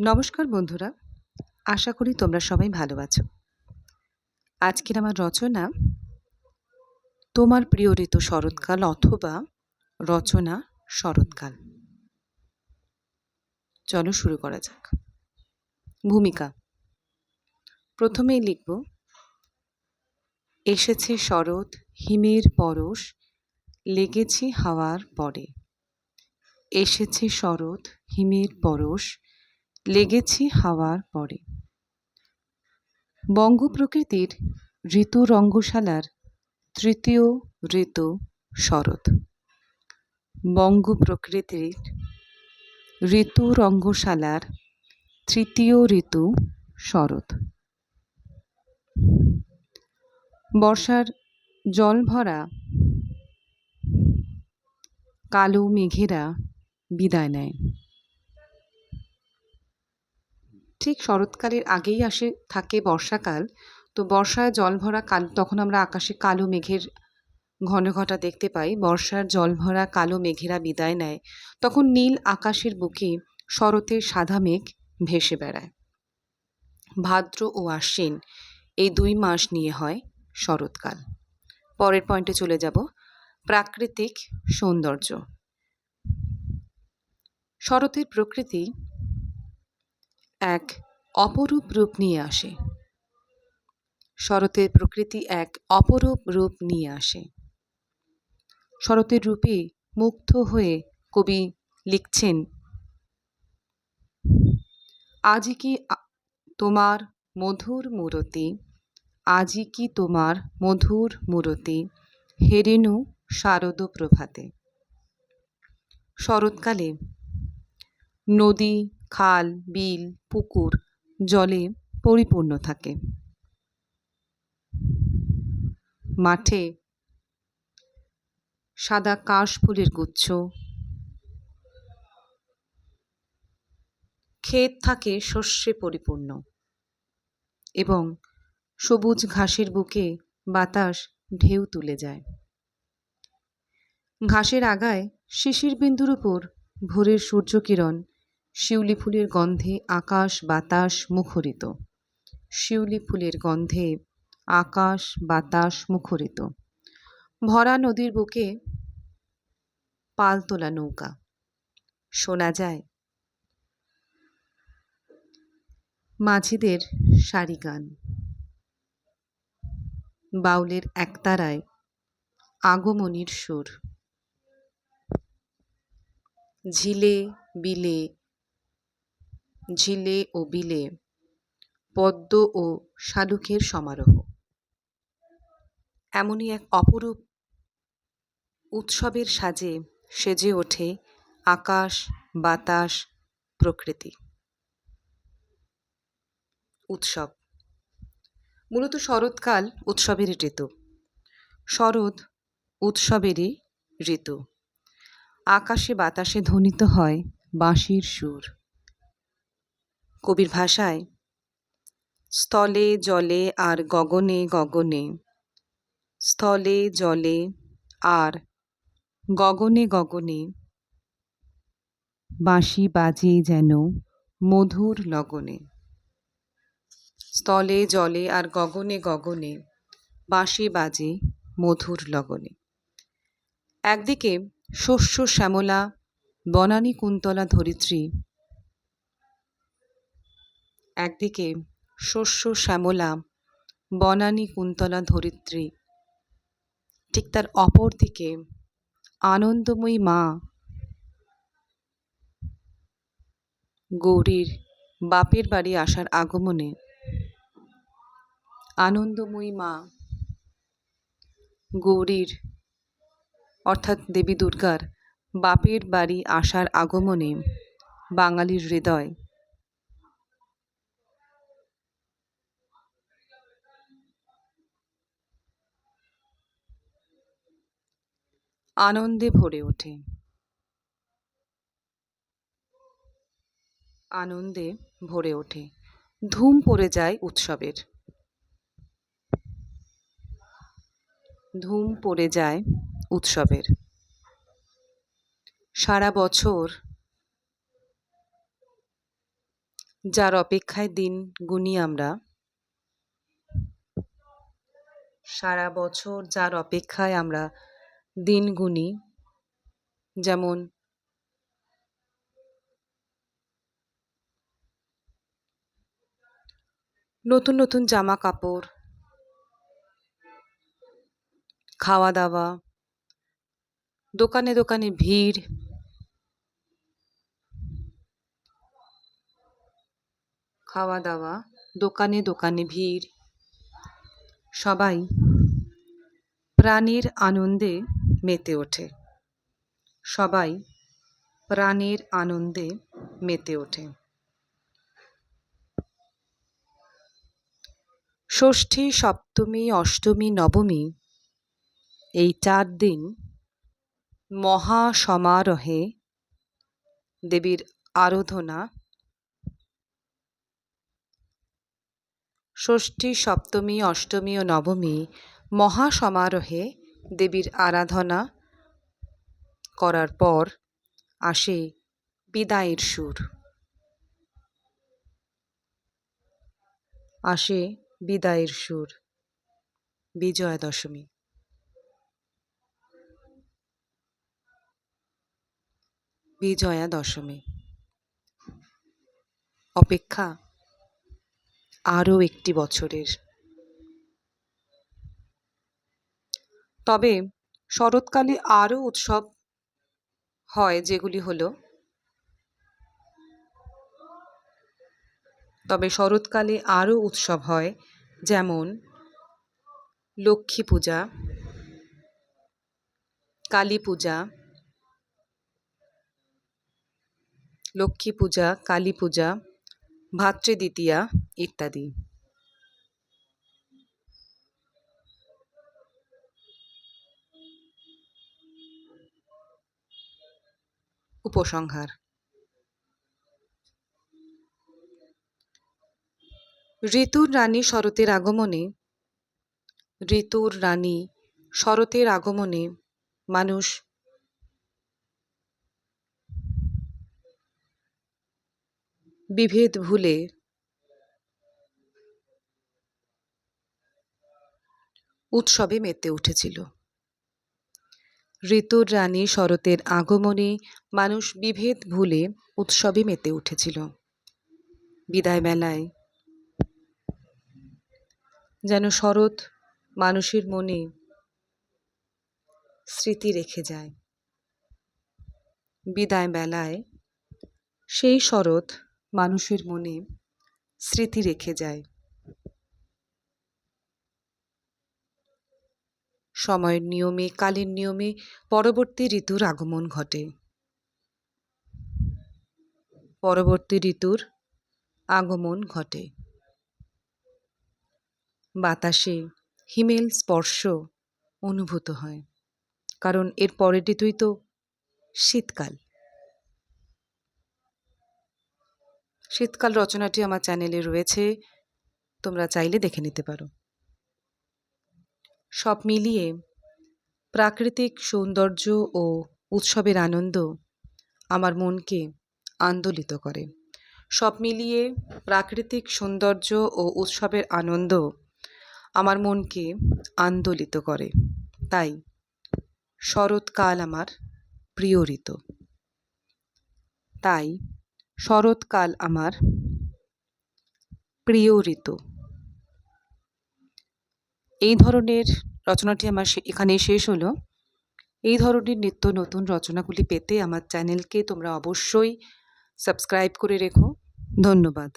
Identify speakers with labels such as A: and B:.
A: নমস্কার বন্ধুরা, আশা করি তোমরা সবাই ভালো আছো। আজকের আমার রচনা, তোমার প্রিয় ঋতু শরৎকাল অথবা রচনা শরৎকাল। চলো শুরু করা যাক। ভূমিকা। প্রথমেই লিখব, এসেছে শরৎ, হিমের পরশ, লেগেছে হাওয়ার পরে। এসেছে শরৎ, হিমের পরশ লেগেছে হাওয়ার পরে। বঙ্গ প্রকৃতির ঋতু রঙ্গশালার তৃতীয় ঋতু শরৎ। বঙ্গ প্রকৃতির ঋতু রঙ্গশালার তৃতীয় ঋতু শরৎ। বর্ষার জল ভরা, কালো মেঘেরা বিদায় নেয়। ঠিক শরৎকালের আগেই আসে, থাকে বর্ষাকাল। তো বর্ষায় জল ভরা কাল, তখন আমরা আকাশে কালো মেঘের ঘন ঘটা দেখতে পাই। বর্ষার জল ভরা কালো মেঘেরা বিদায় নেয়। তখন নীল আকাশের বুকে শরতের সাদা মেঘ ভেসে বেড়ায়। ভাদ্র ও আশ্বিন, এই দুই মাস নিয়ে হয় শরৎকাল। পরের পয়েন্টে চলে যাব, প্রাকৃতিক সৌন্দর্য। শরতের প্রকৃতি এক অপরূপ রূপ নিয়ে আসে। শরতের প্রকৃতি এক অপরূপ রূপ নিয়ে আসে। শরতের রূপে মুগ্ধ হয়ে কবি লিখছেন, আজি কি তোমার মধুর মূরতি, আজি কি তোমার মধুর মূরতি, হেরেনু শারদ প্রভাতে। শরৎকালে নদী খাল, বিল, পুকুর, জলে পরিপূর্ণ থাকে। মাঠে সাদা কাশ ফুলের গুচ্ছ। ক্ষেত থাকে শস্যে পরিপূর্ণ এবং সবুজ ঘাসের বুকে বাতাস ঢেউ তুলে যায়। ঘাসের আগায় শিশির বিন্দুর উপর ভোরের সূর্যকিরণ শিউলি ফুলের গন্ধে আকাশ বাতাস মুখরিত। শিউলি ফুলের গন্ধে আকাশ বাতাস মুখরিত। ভরা নদীর বুকে পালতোলা নৌকা। শোনা যায়, মাঝিদের সারি গান। বাউলের একতারায় আগমনির সুর। ঝিলে বিলে ঝিলে ও বিলে, পদ্ম ও শালুকের সমারোহ। এমনই এক অপরূপ উৎসবের সাজে সেজে ওঠে আকাশ, বাতাস, প্রকৃতি। উৎসব। মূলত শরৎকাল উৎসবের ঋতু। শরৎ উৎসবেরই ঋতু। আকাশে বাতাসে ধ্বনিত হয় বাঁশির সুর। কবির ভাষায়, স্থলে জলে আর গগনে গগনে, স্থলে জলে আর গগনে গগনে, বাঁশি বাজে যেন মধুর লগনে, স্থলে জলে আর গগনে গগনে, বাঁশি বাজে মধুর লগনে। একদিকে শস্য শ্যামলা, বনানী কুন্তলা ধরিত্রী একদিকে শস্য শ্যামলা, বনানী কুন্তলা ধরিত্রী। ঠিক তার অপর দিকে আনন্দময়ী মা। গৌরীর বাপের বাড়ি আসার আগমনে আনন্দময়ী মা। গৌরীর, অর্থাৎ দেবী দুর্গার বাপের বাড়ি আসার আগমনে বাঙালির হৃদয় আনন্দে ভরে ওঠে। আনন্দে ভরে ওঠে। ধুম পড়ে যায় উৎসবের। ধুম পড়ে যায় উৎসবের। সারা বছর যার অপেক্ষায় দিন গুনি আমরা, সারা বছর যার অপেক্ষায় আমরা দিন গুনি যেমন নতুন নতুন জামা কাপড়, খাওয়া দাওয়া, দোকানে দোকানে ভিড়, খাওয়া দাওয়া, দোকানে দোকানে ভিড়। সবাই প্রাণের আনন্দে মেতে ওঠে। সবাই প্রাণের আনন্দে মেতে ওঠে। ষষ্ঠী, সপ্তমী, অষ্টমী, নবমী এই চার দিন মহা সমারোহে দেবীর আরাধনা। ষষ্ঠী, সপ্তমী, অষ্টমী ও নবমী মহা সমারোহে দেবীর আরাধনা করার পর আসে বিদায়ের সুর। আসে বিদায়ের সুর বিজয়া দশমী বিজয়া দশমী অপেক্ষা আরও একটি বছরের তবে শরৎকালে আরও উৎসব হয় যেগুলি হলো তবে শরৎকালে আরও উৎসব হয় যেমন লক্ষ্মী পূজা, কালী পূজা, লক্ষ্মী পূজা, কালী পূজা ভাতৃদ্বিতীয়া ইত্যাদি। উপসংহার। ঋতুর রানী শরতের আগমনে, ঋতুর রানী শরতের আগমনে মানুষ বিভেদ ভুলে উৎসবে মেতে উঠেছিল। ঋতুর রানী, শরতের আগমনে মানুষ বিভেদ ভুলে উৎসবে মেতে উঠেছিল। বিদায় বেলায় যেন শরৎ মানুষের মনে স্মৃতি রেখে যায়। বিদায় বেলায় সেই শরৎ মানুষের মনে স্মৃতি রেখে যায়। সময়ের নিয়মে, কালের নিয়মে পরবর্তী ঋতুর আগমন ঘটে। পরবর্তী ঋতুর আগমন ঘটে। বাতাসে হিমেল স্পর্শ অনুভূত হয়, কারণ এর পরের ঋতুই তো শীতকাল। শীতকাল রচনাটি আমার চ্যানেলে রয়েছে, তোমরা চাইলে দেখে নিতে পারো। সব মিলিয়ে প্রাকৃতিক সৌন্দর্য ও উৎসবের আনন্দ আমার মনকে আন্দোলিত করে। সব মিলিয়ে প্রাকৃতিক সৌন্দর্য ও উৎসবের আনন্দ আমার মনকে আন্দোলিত করে। তাই শরৎকাল আমার প্রিয় ঋতু। তাই শরৎকাল আমার প্রিয় ঋতু। এই ধরনের রচনাটি আমার এখানেই শেষ হলো। এই ধরনের নিত্য নতুন রচনাগুলি পেতে আমার চ্যানেলকে তোমরা অবশ্যই সাবস্ক্রাইব করে রেখো। ধন্যবাদ।